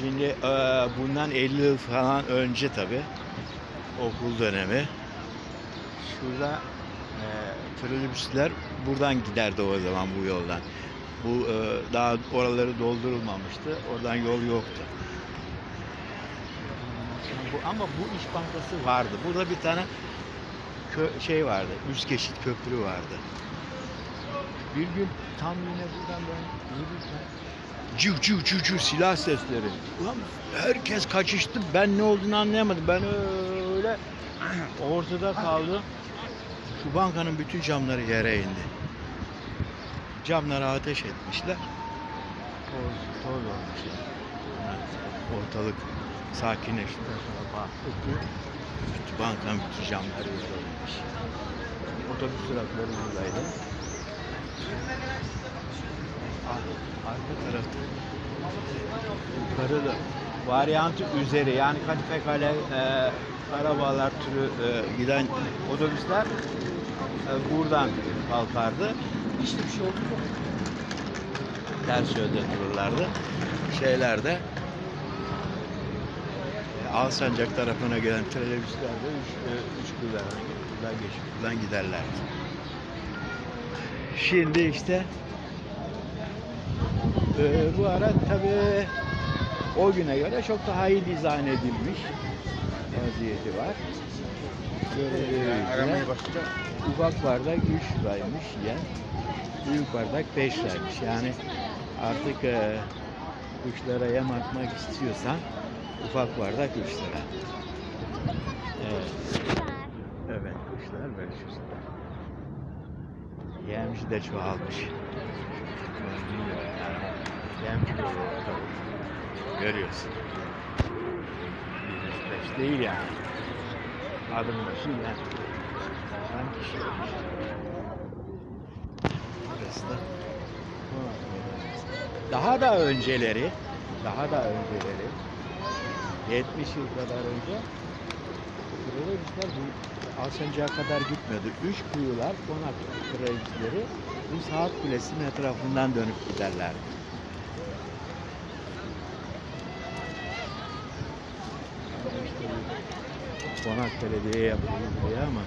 Şimdi e, bundan 50 yıl falan önce tabi okul dönemi. Şurada e, trolleybüsler buradan giderdi o zaman bu yoldan. Bu e, daha oraları doldurulmamıştı. Oradan yol yoktu. Bu, ama bu iş bankası vardı. Burada bir tane kö- şey vardı. Üst geçit köprü vardı. Bir gün tam yine buradan ben yürürken cıv cıv cıv cıv silah sesleri. Ulan herkes kaçıştı. Ben ne olduğunu anlayamadım. Ben öyle ortada kaldım. Şu bankanın bütün camları yere indi. Camlara ateş etmişler. Toz, toz olmuş ya. Ortalık sakinleşti. Bankanın bütün camları yıkılmış. Otobüs durakları buradaydı. Yukarıda varyantı üzeri yani Kadife Kale e, arabalar türü e, giden otobüsler e, buradan kalkardı. İşte bir şey oldu mu? Ters yönde dururlardı. Şeylerde e, Alsancak tarafına gelen trolleybüsler de üç, e, üç buradan, buradan geçip buradan giderlerdi. Şimdi işte ee, bu ara tabii o güne göre çok daha iyi dizayn edilmiş vaziyeti var. Aramaya başlayacak. ufak bardak 3 liraymış ya. Büyük bardak 5 liraymış. Yani artık e, kuşlara yem atmak istiyorsan ufak bardak 3 lira. Evet. Evet kuşlar böyle şu sıra. Yemci de çoğalmış. Bilmiyorum yani. Yemci de çoğalmış. Görüyorsun. 105 değil yani. Adım başı yani. Sanki şey olmuş. Burası da daha da önceleri daha da önceleri 70 yıl kadar önce Trolleybüsler bu Alsancak'a kadar gitmiyordu. Üç kuyular konak trolleybüsleri bu saat kulesinin etrafından dönüp giderlerdi. İşte bu konak belediye buraya ama